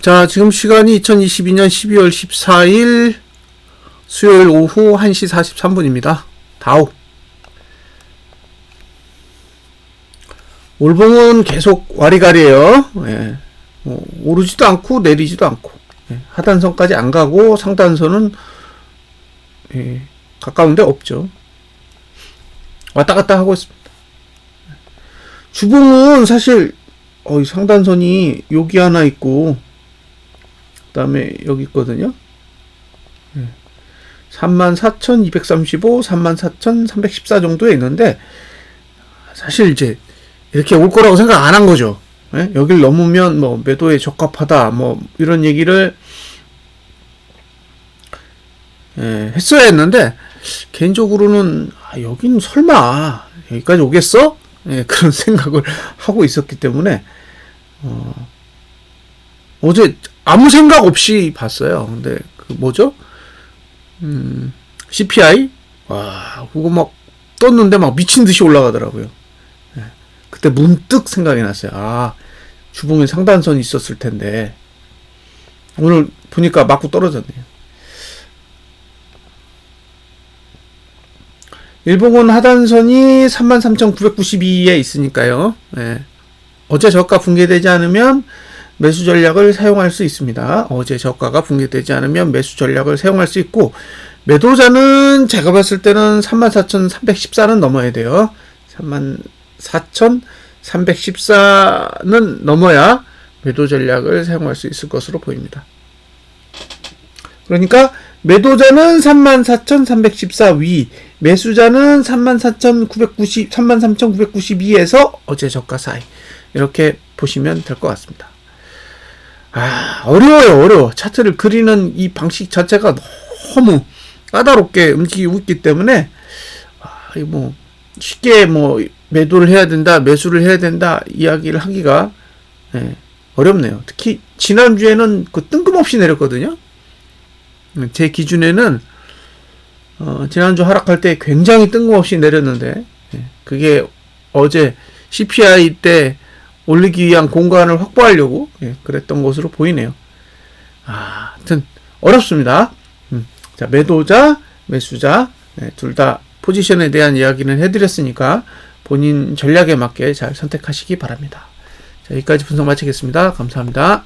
자, 지금 시간이 2022년 12월 14일 수요일 오후 1시 43분입니다. 다우. 올봉은 계속 와리가리예요. 예. 뭐 오르지도 않고 내리지도 않고 예. 하단선까지 안 가고 상단선은 예. 가까운데 없죠. 왔다 갔다 하고 있습니다. 주봉은 사실 어, 이 상단선이 여기 하나 있고 그 다음에 여기 있거든요. 34,235, 34,314 정도에 있는데 사실 이제 이렇게 올 거라고 생각 안 한 거죠. 예? 여길 넘으면 뭐 매도에 적합하다 뭐 이런 얘기를 예, 했어야 했는데 개인적으로는 아, 여긴 설마 여기까지 오겠어? 예, 그런 생각을 하고 있었기 때문에 어, 어제 아무 생각 없이 봤어요. 근데 그 뭐죠? 음, CPI 와 그거 막 떴는데 막 미친 듯이 올라가더라고요. 예, 그때 문득 생각이 났어요. 아 주봉에 상단선이 있었을 텐데 오늘 보니까 맞고 떨어졌네요. 일봉은 하단선이 33,992에 있으니까요. 예. 어제 저가 붕괴되지 않으면 매수 전략을 사용할 수 있습니다. 어제 저가가 붕괴되지 않으면 매수 전략을 사용할 수 있고 매도자는 제가 봤을 때는 34,314는 넘어야 돼요. 34,314는 넘어야 매도 전략을 사용할 수 있을 것으로 보입니다. 그러니까 매도자는 34,314 위, 매수자는 34,990, 33,992에서 어제 저가 사이. 이렇게 보시면 될 것 같습니다. 아, 어려워요, 어려워. 차트를 그리는 이 방식 자체가 너무 까다롭게 움직이고 있기 때문에, 아, 이 뭐, 쉽게 뭐, 매도를 해야 된다, 매수를 해야 된다, 이야기를 하기가, 예, 어렵네요. 특히, 지난주에는 그 뜬금없이 내렸거든요. 제 기준에는, 어, 지난주 하락할 때 굉장히 뜬금없이 내렸는데, 예, 그게 어제 CPI 때 올리기 위한 공간을 확보하려고 예, 그랬던 것으로 보이네요. 아, 하여튼 어렵습니다. 음, 자 매도자, 매수자 예, 둘다 포지션에 대한 이야기는 해드렸으니까 본인 전략에 맞게 잘 선택하시기 바랍니다. 자, 여기까지 분석 마치겠습니다. 감사합니다.